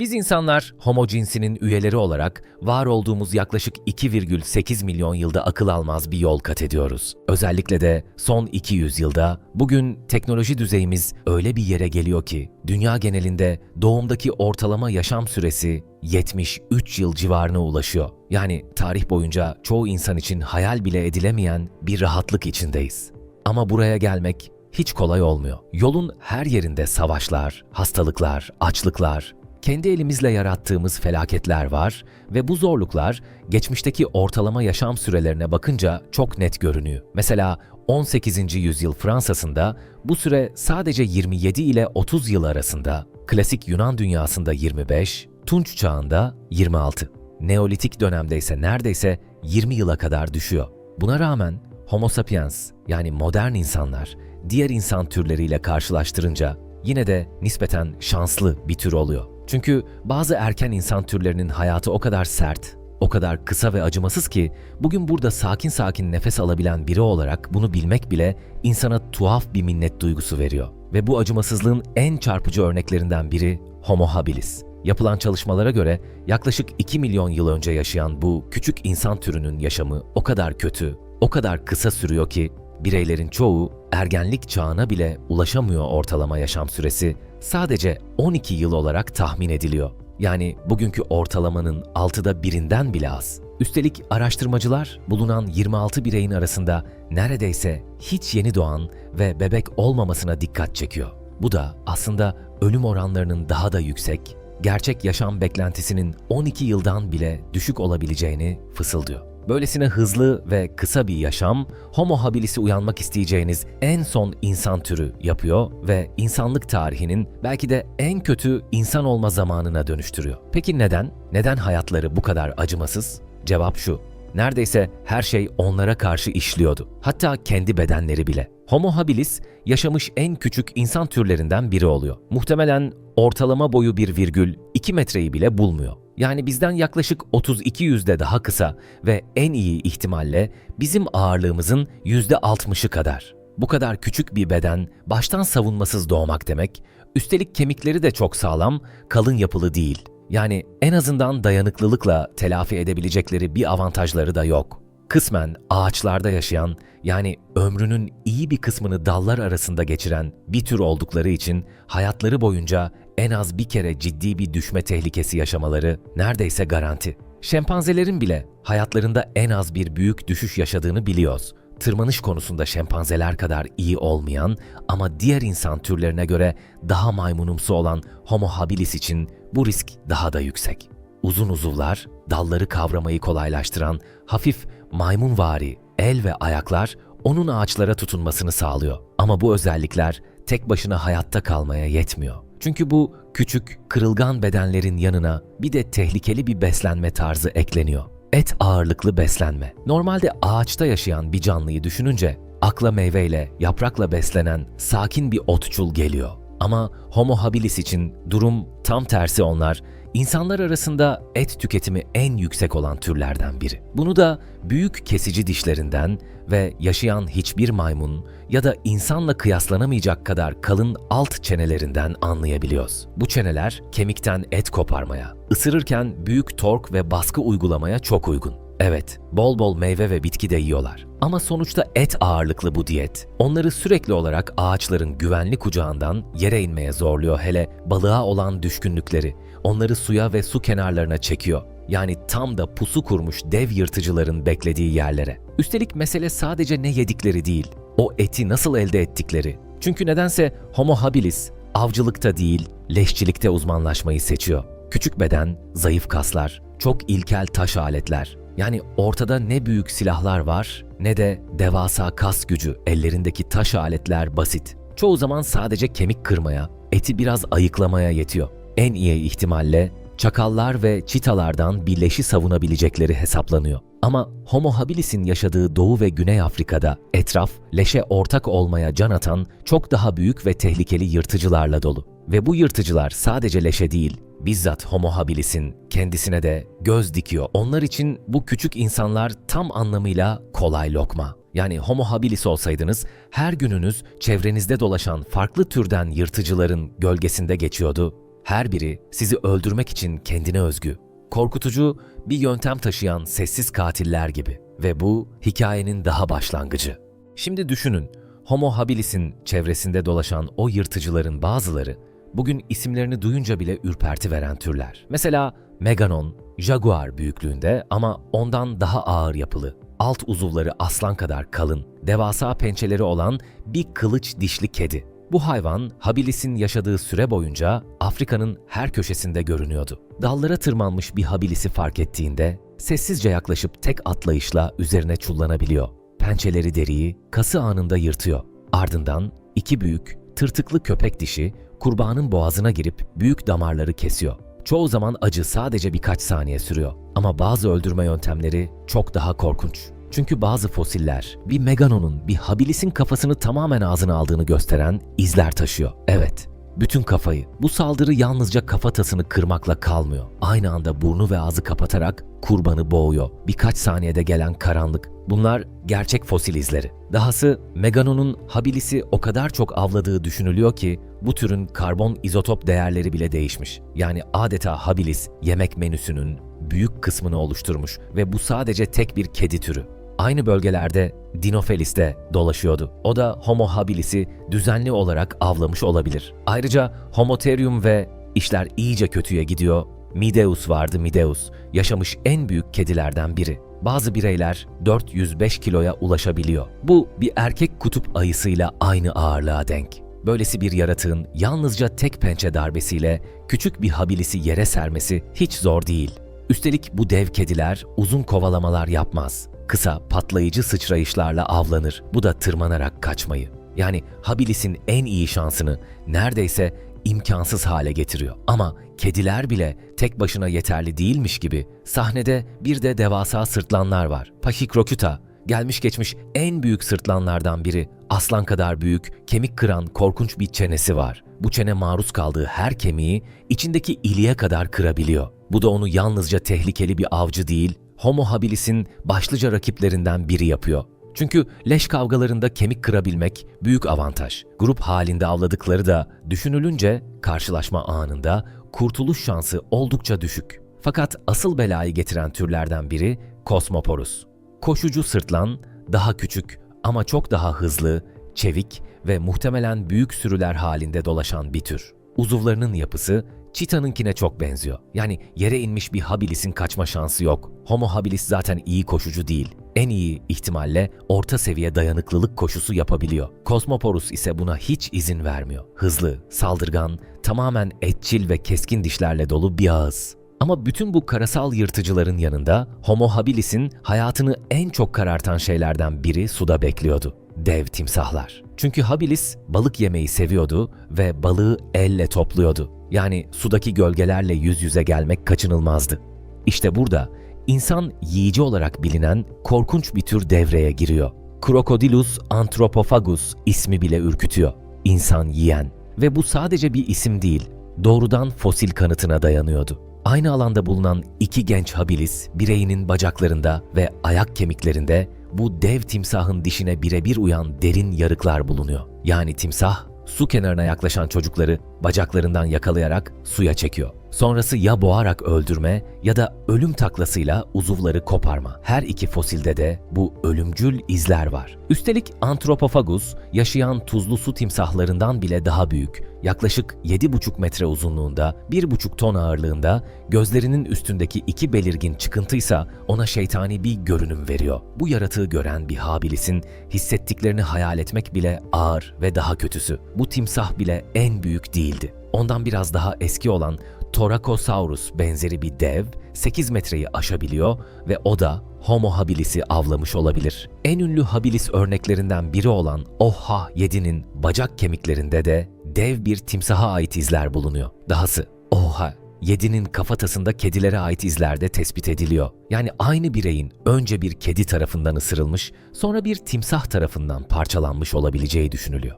Biz insanlar homo cinsinin üyeleri olarak var olduğumuz yaklaşık 2,8 milyon yılda akıl almaz bir yol kat ediyoruz. Özellikle de son 200 yılda bugün teknoloji düzeyimiz öyle bir yere geliyor ki dünya genelinde doğumdaki ortalama yaşam süresi 73 yıl civarına ulaşıyor. Yani tarih boyunca çoğu insan için hayal bile edilemeyen bir rahatlık içindeyiz. Ama buraya gelmek hiç kolay olmuyor. Yolun her yerinde savaşlar, hastalıklar, açlıklar, kendi elimizle yarattığımız felaketler var ve bu zorluklar geçmişteki ortalama yaşam sürelerine bakınca çok net görünüyor. Mesela 18. yüzyıl Fransa'sında bu süre sadece 27 ile 30 yıl arasında, klasik Yunan dünyasında 25, Tunç çağında 26. Neolitik dönemde ise neredeyse 20 yıla kadar düşüyor. Buna rağmen Homo sapiens yani modern insanlar diğer insan türleriyle karşılaştırınca yine de nispeten şanslı bir tür oluyor. Çünkü bazı erken insan türlerinin hayatı o kadar sert, o kadar kısa ve acımasız ki bugün burada sakin sakin nefes alabilen biri olarak bunu bilmek bile insana tuhaf bir minnet duygusu veriyor. Ve bu acımasızlığın en çarpıcı örneklerinden biri Homo habilis. Yapılan çalışmalara göre yaklaşık 2 milyon yıl önce yaşayan bu küçük insan türünün yaşamı o kadar kötü, o kadar kısa sürüyor ki bireylerin çoğu ergenlik çağına bile ulaşamıyor ortalama yaşam süresi sadece 12 yıl olarak tahmin ediliyor. Yani bugünkü ortalamanın altıda birinden bile az. Üstelik araştırmacılar bulunan 26 bireyin arasında neredeyse hiç yeni doğan ve bebek olmamasına dikkat çekiyor. Bu da aslında ölüm oranlarının daha da yüksek, gerçek yaşam beklentisinin 12 yıldan bile düşük olabileceğini fısıldıyor. Böylesine hızlı ve kısa bir yaşam, homo habilis'i uyanmak isteyeceğiniz en son insan türü yapıyor ve insanlık tarihinin belki de en kötü insan olma zamanına dönüştürüyor. Peki neden? Neden hayatları bu kadar acımasız? Cevap şu. Neredeyse her şey onlara karşı işliyordu. Hatta kendi bedenleri bile. Homo habilis yaşamış en küçük insan türlerinden biri oluyor. Muhtemelen ortalama boyu bir virgül 2 metreyi bile bulmuyor. Yani bizden yaklaşık 32 yüzde daha kısa ve en iyi ihtimalle bizim ağırlığımızın yüzde 60'ı kadar. Bu kadar küçük bir beden baştan savunmasız doğmak demek, üstelik kemikleri de çok sağlam, kalın yapılı değil. Yani en azından dayanıklılıkla telafi edebilecekleri bir avantajları da yok. Kısmen ağaçlarda yaşayan, yani ömrünün iyi bir kısmını dallar arasında geçiren bir tür oldukları için hayatları boyunca en az bir kere ciddi bir düşme tehlikesi yaşamaları neredeyse garanti. Şempanzelerin bile hayatlarında en az bir büyük düşüş yaşadığını biliyoruz. Tırmanış konusunda şempanzeler kadar iyi olmayan ama diğer insan türlerine göre daha maymunumsu olan Homo habilis için bu risk daha da yüksek. Uzun uzuvlar, dalları kavramayı kolaylaştıran hafif maymunvari el ve ayaklar onun ağaçlara tutunmasını sağlıyor. Ama bu özellikler tek başına hayatta kalmaya yetmiyor. Çünkü bu küçük, kırılgan bedenlerin yanına bir de tehlikeli bir beslenme tarzı ekleniyor. Et ağırlıklı beslenme. Normalde ağaçta yaşayan bir canlıyı düşününce akla meyveyle, yaprakla beslenen sakin bir otçul geliyor. Ama Homo habilis için durum tam tersi onlar İnsanlar arasında et tüketimi en yüksek olan türlerden biri. Bunu da büyük kesici dişlerinden ve yaşayan hiçbir maymun ya da insanla kıyaslanamayacak kadar kalın alt çenelerinden anlayabiliyoruz. Bu çeneler kemikten et koparmaya, ısırırken büyük tork ve baskı uygulamaya çok uygun. Evet, bol bol meyve ve bitki de yiyorlar. Ama sonuçta et ağırlıklı bu diyet. Onları sürekli olarak ağaçların güvenli kucağından yere inmeye zorluyor hele balığa olan düşkünlükleri. Onları suya ve su kenarlarına çekiyor. Yani tam da pusu kurmuş dev yırtıcıların beklediği yerlere. Üstelik mesele sadece ne yedikleri değil, o eti nasıl elde ettikleri. Çünkü nedense Homo habilis avcılıkta değil, leşçilikte uzmanlaşmayı seçiyor. Küçük beden, zayıf kaslar, çok ilkel taş aletler. Yani ortada ne büyük silahlar var ne de devasa kas gücü, ellerindeki taş aletler basit. Çoğu zaman sadece kemik kırmaya, eti biraz ayıklamaya yetiyor. En iyi ihtimalle çakallar ve çitalardan bir leşi savunabilecekleri hesaplanıyor. Ama Homo habilis'in yaşadığı Doğu ve Güney Afrika'da etraf leşe ortak olmaya can atan çok daha büyük ve tehlikeli yırtıcılarla dolu. Ve bu yırtıcılar sadece leşe değil, bizzat Homo habilis'in kendisine de göz dikiyor. Onlar için bu küçük insanlar tam anlamıyla kolay lokma. Yani Homo habilis olsaydınız her gününüz çevrenizde dolaşan farklı türden yırtıcıların gölgesinde geçiyordu Her biri sizi öldürmek için kendine özgü. Korkutucu bir yöntem taşıyan sessiz katiller gibi. Ve bu hikayenin daha başlangıcı. Şimdi düşünün, Homo habilis'in çevresinde dolaşan o yırtıcıların bazıları bugün isimlerini duyunca bile ürperti veren türler. Mesela Meganon, jaguar büyüklüğünde ama ondan daha ağır yapılı. Alt uzuvları aslan kadar kalın, devasa pençeleri olan bir kılıç dişli kedi. Bu hayvan habilis'in yaşadığı süre boyunca Afrika'nın her köşesinde görünüyordu. Dallara tırmanmış bir habilis'i fark ettiğinde sessizce yaklaşıp tek atlayışla üzerine çullanabiliyor. Pençeleri deriyi kası anında yırtıyor. Ardından iki büyük, tırtıklı köpek dişi kurbanın boğazına girip büyük damarları kesiyor. Çoğu zaman acı sadece birkaç saniye sürüyor. Ama bazı öldürme yöntemleri çok daha korkunç. Çünkü bazı fosiller bir meganonun bir habilisin kafasını tamamen ağzına aldığını gösteren izler taşıyor. Evet, bütün kafayı. Bu saldırı yalnızca kafatasını kırmakla kalmıyor. Aynı anda burnu ve ağzı kapatarak kurbanı boğuyor. Birkaç saniyede gelen karanlık. Bunlar gerçek fosil izleri. Dahası Meganon'un habilisi o kadar çok avladığı düşünülüyor ki bu türün karbon izotop değerleri bile değişmiş. Yani adeta habilis yemek menüsünün büyük kısmını oluşturmuş ve bu sadece tek bir kedi türü. Aynı bölgelerde Dinophelis de dolaşıyordu. O da Homo habilis'i düzenli olarak avlamış olabilir. Ayrıca Homotherium ve işler iyice kötüye gidiyor. Mideus vardı Mideus. Yaşamış en büyük kedilerden biri. Bazı bireyler 405 kiloya ulaşabiliyor. Bu bir erkek kutup ayısıyla aynı ağırlığa denk. Böylesi bir yaratığın yalnızca tek pençe darbesiyle küçük bir habilisi yere sermesi hiç zor değil. Üstelik bu dev kediler uzun kovalamalar yapmaz. Kısa, patlayıcı sıçrayışlarla avlanır. Bu da tırmanarak kaçmayı. Yani Habilis'in en iyi şansını neredeyse imkansız hale getiriyor. Ama kediler bile tek başına yeterli değilmiş gibi sahnede bir de devasa sırtlanlar var. Pachyrhocutta gelmiş geçmiş en büyük sırtlanlardan biri. Aslan kadar büyük, kemik kıran korkunç bir çenesi var. Bu çene maruz kaldığı her kemiği içindeki iliğe kadar kırabiliyor. Bu da onu yalnızca tehlikeli bir avcı değil, Homo habilis'in başlıca rakiplerinden biri yapıyor. Çünkü leş kavgalarında kemik kırabilmek büyük avantaj. Grup halinde avladıkları da düşünülünce karşılaşma anında kurtuluş şansı oldukça düşük. Fakat asıl belayı getiren türlerden biri Kosmoporus. Koşucu sırtlan, daha küçük ama çok daha hızlı, çevik ve muhtemelen büyük sürüler halinde dolaşan bir tür. Uzuvlarının yapısı Cheetah'ınkine çok benziyor. Yani yere inmiş bir habilis'in kaçma şansı yok. Homo habilis zaten iyi koşucu değil. En iyi ihtimalle orta seviye dayanıklılık koşusu yapabiliyor. Cosmoporus ise buna hiç izin vermiyor. Hızlı, saldırgan, tamamen etçil ve keskin dişlerle dolu bir ağız. Ama bütün bu karasal yırtıcıların yanında Homo habilis'in hayatını en çok karartan şeylerden biri suda bekliyordu. Dev timsahlar. Çünkü habilis balık yemeyi seviyordu ve balığı elle topluyordu. Yani sudaki gölgelerle yüz yüze gelmek kaçınılmazdı. İşte burada insan yiyici olarak bilinen korkunç bir tür devreye giriyor. Crocodilus anthropophagus ismi bile ürkütüyor. İnsan yiyen. Ve bu sadece bir isim değil, doğrudan fosil kanıtına dayanıyordu. Aynı alanda bulunan iki genç habilis, bireyinin bacaklarında ve ayak kemiklerinde bu dev timsahın dişine birebir uyan derin yarıklar bulunuyor. Yani timsah su kenarına yaklaşan çocukları bacaklarından yakalayarak suya çekiyor. Sonrası ya boğarak öldürme ya da ölüm taklasıyla uzuvları koparma. Her iki fosilde de bu ölümcül izler var. Üstelik Anthropophagus yaşayan tuzlu su timsahlarından bile daha büyük. Yaklaşık 7,5 metre uzunluğunda, 1,5 ton ağırlığında, gözlerinin üstündeki iki belirgin çıkıntıysa ona şeytani bir görünüm veriyor. Bu yaratığı gören bir habilisin hissettiklerini hayal etmek bile ağır ve daha kötüsü. Bu timsah bile en büyük değildi. Ondan biraz daha eski olan Thoracosaurus benzeri bir dev 8 metreyi aşabiliyor ve o da Homo habilis'i avlamış olabilir. En ünlü habilis örneklerinden biri olan Oha 7'nin bacak kemiklerinde de dev bir timsaha ait izler bulunuyor. Dahası Oha 7'nin kafatasında kedilere ait izler de tespit ediliyor. Yani aynı bireyin önce bir kedi tarafından ısırılmış, sonra bir timsah tarafından parçalanmış olabileceği düşünülüyor.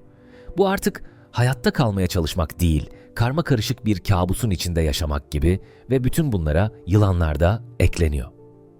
Bu artık hayatta kalmaya çalışmak değil, karma karışık bir kabusun içinde yaşamak gibi ve bütün bunlara yılanlar da ekleniyor.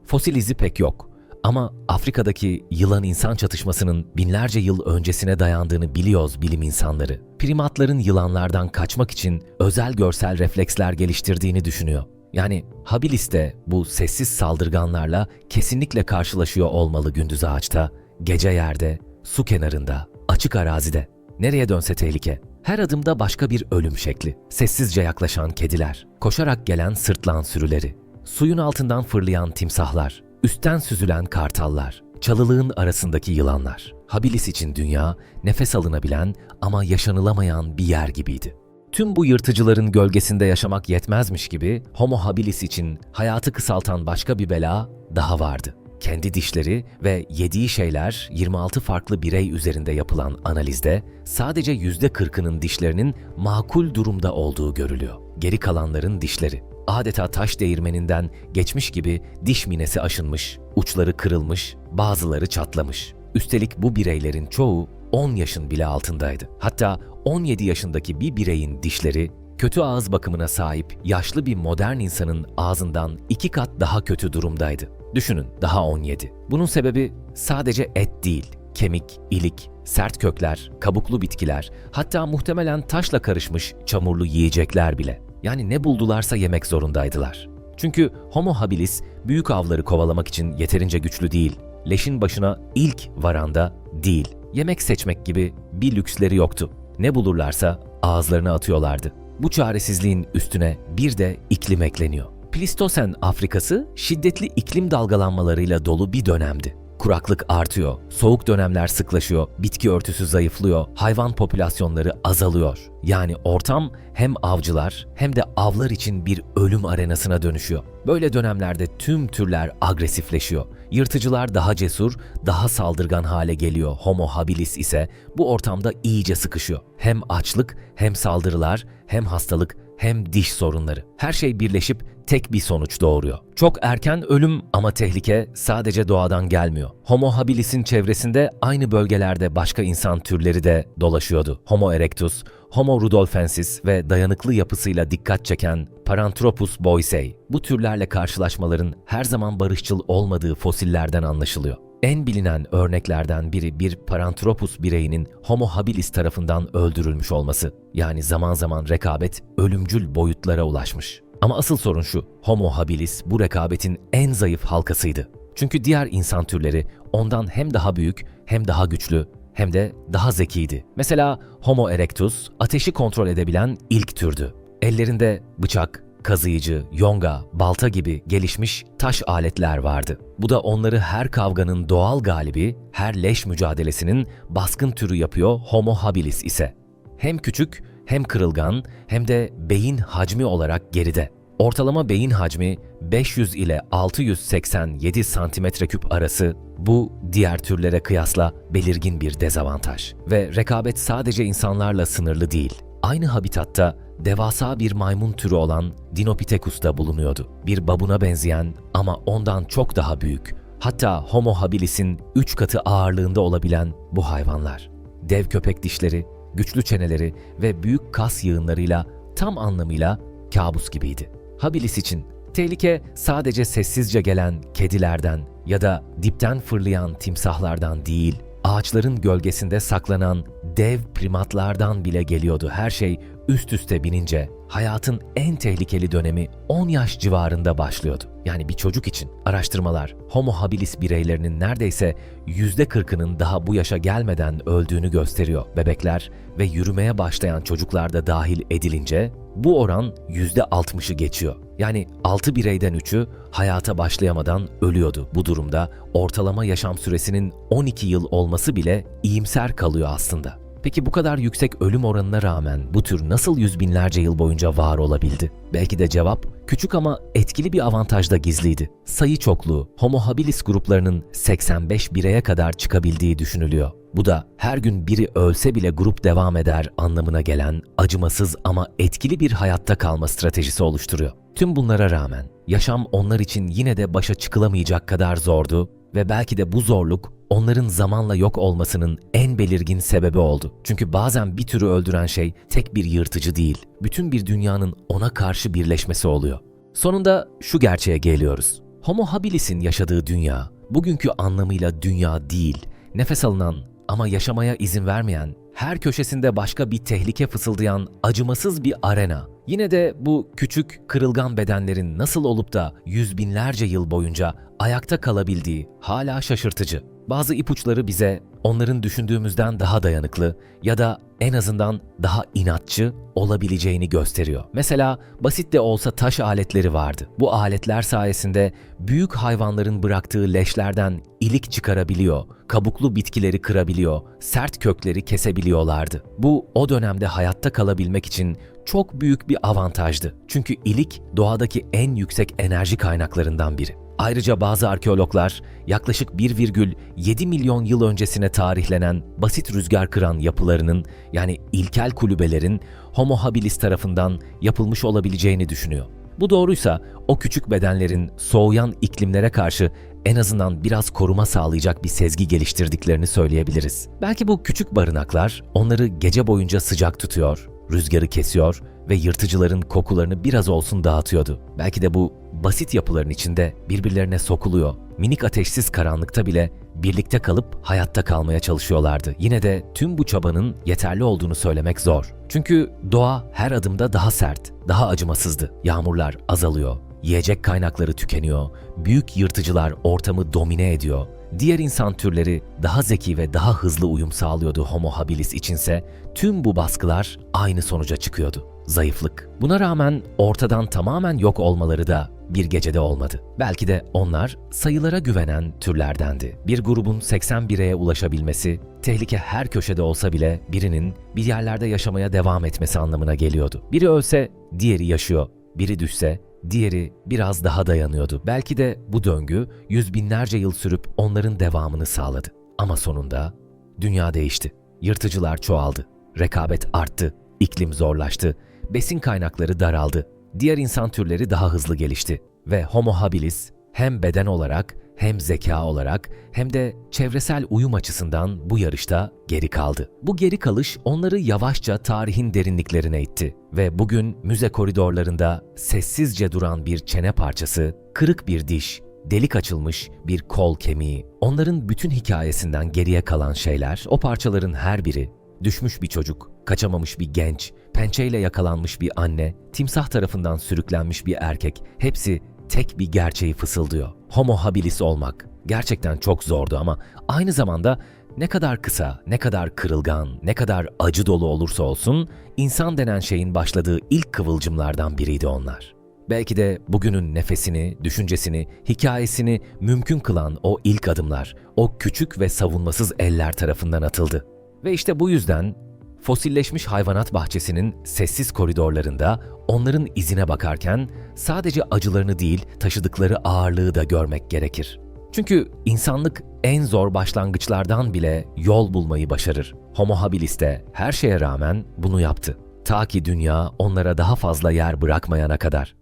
Fosil izi pek yok Ama Afrika'daki yılan insan çatışmasının binlerce yıl öncesine dayandığını biliyoruz bilim insanları. Primatların yılanlardan kaçmak için özel görsel refleksler geliştirdiğini düşünüyor. Yani habilis de bu sessiz saldırganlarla kesinlikle karşılaşıyor olmalı gündüz ağaçta, gece yerde, su kenarında, açık arazide. Nereye dönse tehlike. Her adımda başka bir ölüm şekli. Sessizce yaklaşan kediler, koşarak gelen sırtlan sürüleri, suyun altından fırlayan timsahlar, üstten süzülen kartallar, çalılığın arasındaki yılanlar. Habilis için dünya, nefes alınabilen ama yaşanılamayan bir yer gibiydi. Tüm bu yırtıcıların gölgesinde yaşamak yetmezmiş gibi Homo habilis için hayatı kısaltan başka bir bela daha vardı. Kendi dişleri ve yediği şeyler 26 farklı birey üzerinde yapılan analizde sadece %40'ının dişlerinin makul durumda olduğu görülüyor. Geri kalanların dişleri adeta taş değirmeninden geçmiş gibi diş minesi aşınmış, uçları kırılmış, bazıları çatlamış. Üstelik bu bireylerin çoğu 10 yaşın bile altındaydı. Hatta 17 yaşındaki bir bireyin dişleri kötü ağız bakımına sahip yaşlı bir modern insanın ağzından iki kat daha kötü durumdaydı. Düşünün daha 17. Bunun sebebi sadece et değil, kemik, ilik, sert kökler, kabuklu bitkiler, hatta muhtemelen taşla karışmış çamurlu yiyecekler bile. Yani ne buldularsa yemek zorundaydılar. Çünkü Homo habilis büyük avları kovalamak için yeterince güçlü değil. Leşin başına ilk varanda değil. Yemek seçmek gibi bir lüksleri yoktu. Ne bulurlarsa ağızlarına atıyorlardı. Bu çaresizliğin üstüne bir de iklim ekleniyor. Plistosen Afrikası şiddetli iklim dalgalanmalarıyla dolu bir dönemdi. Kuraklık artıyor, soğuk dönemler sıklaşıyor, bitki örtüsü zayıflıyor, hayvan popülasyonları azalıyor. Yani ortam hem avcılar hem de avlar için bir ölüm arenasına dönüşüyor. Böyle dönemlerde tüm türler agresifleşiyor. Yırtıcılar daha cesur, daha saldırgan hale geliyor. Homo habilis ise bu ortamda iyice sıkışıyor. Hem açlık, hem saldırılar, hem hastalık, hem diş sorunları. Her şey birleşip tek bir sonuç doğuruyor. Çok erken ölüm ama tehlike sadece doğadan gelmiyor. Homo habilis'in çevresinde aynı bölgelerde başka insan türleri de dolaşıyordu. Homo erectus, Homo rudolfensis ve dayanıklı yapısıyla dikkat çeken Paranthropus boisei. Bu türlerle karşılaşmaların her zaman barışçıl olmadığı fosillerden anlaşılıyor. En bilinen örneklerden biri bir Paranthropus bireyinin Homo habilis tarafından öldürülmüş olması. Yani zaman zaman rekabet ölümcül boyutlara ulaşmış. Ama asıl sorun şu, Homo habilis bu rekabetin en zayıf halkasıydı. Çünkü diğer insan türleri ondan hem daha büyük hem daha güçlü hem de daha zekiydi. Mesela Homo erectus ateşi kontrol edebilen ilk türdü. Ellerinde bıçak, kazıyıcı, yonga, balta gibi gelişmiş taş aletler vardı. Bu da onları her kavganın doğal galibi, her leş mücadelesinin baskın türü yapıyor Homo habilis ise. Hem küçük, hem kırılgan, hem de beyin hacmi olarak geride. Ortalama beyin hacmi 500 ile 687 santimetre küp arası bu diğer türlere kıyasla belirgin bir dezavantaj. Ve rekabet sadece insanlarla sınırlı değil. Aynı habitatta devasa bir maymun türü olan Dinopithecus da bulunuyordu. Bir babuna benzeyen ama ondan çok daha büyük, hatta Homo habilis'in 3 katı ağırlığında olabilen bu hayvanlar. Dev köpek dişleri, güçlü çeneleri ve büyük kas yığınlarıyla tam anlamıyla kabus gibiydi. Habilis için tehlike sadece sessizce gelen kedilerden ya da dipten fırlayan timsahlardan değil, ağaçların gölgesinde saklanan dev primatlardan bile geliyordu. Her şey üst üste binince hayatın en tehlikeli dönemi 10 yaş civarında başlıyordu. Yani bir çocuk için araştırmalar Homo habilis bireylerinin neredeyse %40'ının daha bu yaşa gelmeden öldüğünü gösteriyor. Bebekler ve yürümeye başlayan çocuklar da dahil edilince bu oran %60'ı geçiyor. Yani 6 bireyden 3'ü hayata başlayamadan ölüyordu. Bu durumda ortalama yaşam süresinin 12 yıl olması bile iyimser kalıyor aslında. Peki bu kadar yüksek ölüm oranına rağmen bu tür nasıl yüz binlerce yıl boyunca var olabildi? Belki de cevap küçük ama etkili bir avantajda gizliydi. Sayı çokluğu, Homo habilis gruplarının 85 bireye kadar çıkabildiği düşünülüyor. Bu da her gün biri ölse bile grup devam eder anlamına gelen acımasız ama etkili bir hayatta kalma stratejisi oluşturuyor. Tüm bunlara rağmen yaşam onlar için yine de başa çıkılamayacak kadar zordu ve belki de bu zorluk onların zamanla yok olmasının en belirgin sebebi oldu. Çünkü bazen bir türü öldüren şey tek bir yırtıcı değil, bütün bir dünyanın ona karşı birleşmesi oluyor. Sonunda şu gerçeğe geliyoruz. Homo habilis'in yaşadığı dünya bugünkü anlamıyla dünya değil, nefes alınan ama yaşamaya izin vermeyen, her köşesinde başka bir tehlike fısıldayan acımasız bir arena. Yine de bu küçük, kırılgan bedenlerin nasıl olup da yüz binlerce yıl boyunca ayakta kalabildiği hala şaşırtıcı. Bazı ipuçları bize onların düşündüğümüzden daha dayanıklı ya da en azından daha inatçı olabileceğini gösteriyor. Mesela basit de olsa taş aletleri vardı. Bu aletler sayesinde büyük hayvanların bıraktığı leşlerden ilik çıkarabiliyor, kabuklu bitkileri kırabiliyor, sert kökleri kesebiliyorlardı. Bu o dönemde hayatta kalabilmek için çok büyük bir avantajdı. Çünkü ilik doğadaki en yüksek enerji kaynaklarından biri. Ayrıca bazı arkeologlar yaklaşık 1,7 milyon yıl öncesine tarihlenen basit rüzgar kıran yapılarının yani ilkel kulübelerin Homo habilis tarafından yapılmış olabileceğini düşünüyor. Bu doğruysa o küçük bedenlerin soğuyan iklimlere karşı en azından biraz koruma sağlayacak bir sezgi geliştirdiklerini söyleyebiliriz. Belki bu küçük barınaklar onları gece boyunca sıcak tutuyor, rüzgarı kesiyor ve yırtıcıların kokularını biraz olsun dağıtıyordu. Belki de bu basit yapıların içinde birbirlerine sokuluyor. Minik ateşsiz karanlıkta bile birlikte kalıp hayatta kalmaya çalışıyorlardı. Yine de tüm bu çabanın yeterli olduğunu söylemek zor. Çünkü doğa her adımda daha sert, daha acımasızdı. Yağmurlar azalıyor, yiyecek kaynakları tükeniyor, büyük yırtıcılar ortamı domine ediyor. Diğer insan türleri daha zeki ve daha hızlı uyum sağlıyordu Homo habilis içinse tüm bu baskılar aynı sonuca çıkıyordu. Zayıflık. Buna rağmen ortadan tamamen yok olmaları da bir gecede olmadı. Belki de onlar sayılara güvenen türlerdendi. Bir grubun 80 bireye ulaşabilmesi, tehlike her köşede olsa bile birinin bir yerlerde yaşamaya devam etmesi anlamına geliyordu. Biri ölse diğeri yaşıyor, biri düşse diğeri biraz daha dayanıyordu. Belki de bu döngü yüz binlerce yıl sürüp onların devamını sağladı. Ama sonunda dünya değişti. Yırtıcılar çoğaldı, rekabet arttı, iklim zorlaştı, besin kaynakları daraldı. Diğer insan türleri daha hızlı gelişti ve Homo habilis hem beden olarak hem zeka olarak hem de çevresel uyum açısından bu yarışta geri kaldı. Bu geri kalış onları yavaşça tarihin derinliklerine itti ve bugün müze koridorlarında sessizce duran bir çene parçası, kırık bir diş, delik açılmış bir kol kemiği, onların bütün hikayesinden geriye kalan şeyler, o parçaların her biri düşmüş bir çocuk, kaçamamış bir genç, pençeyle yakalanmış bir anne, timsah tarafından sürüklenmiş bir erkek, hepsi tek bir gerçeği fısıldıyor. Homo habilis olmak gerçekten çok zordu ama aynı zamanda ne kadar kısa, ne kadar kırılgan, ne kadar acı dolu olursa olsun insan denen şeyin başladığı ilk kıvılcımlardan biriydi onlar. Belki de bugünün nefesini, düşüncesini, hikayesini mümkün kılan o ilk adımlar, o küçük ve savunmasız eller tarafından atıldı. Ve işte bu yüzden fosilleşmiş hayvanat bahçesinin sessiz koridorlarında onların izine bakarken sadece acılarını değil taşıdıkları ağırlığı da görmek gerekir. Çünkü insanlık en zor başlangıçlardan bile yol bulmayı başarır. Homo habilis de her şeye rağmen bunu yaptı. Ta ki dünya onlara daha fazla yer bırakmayana kadar.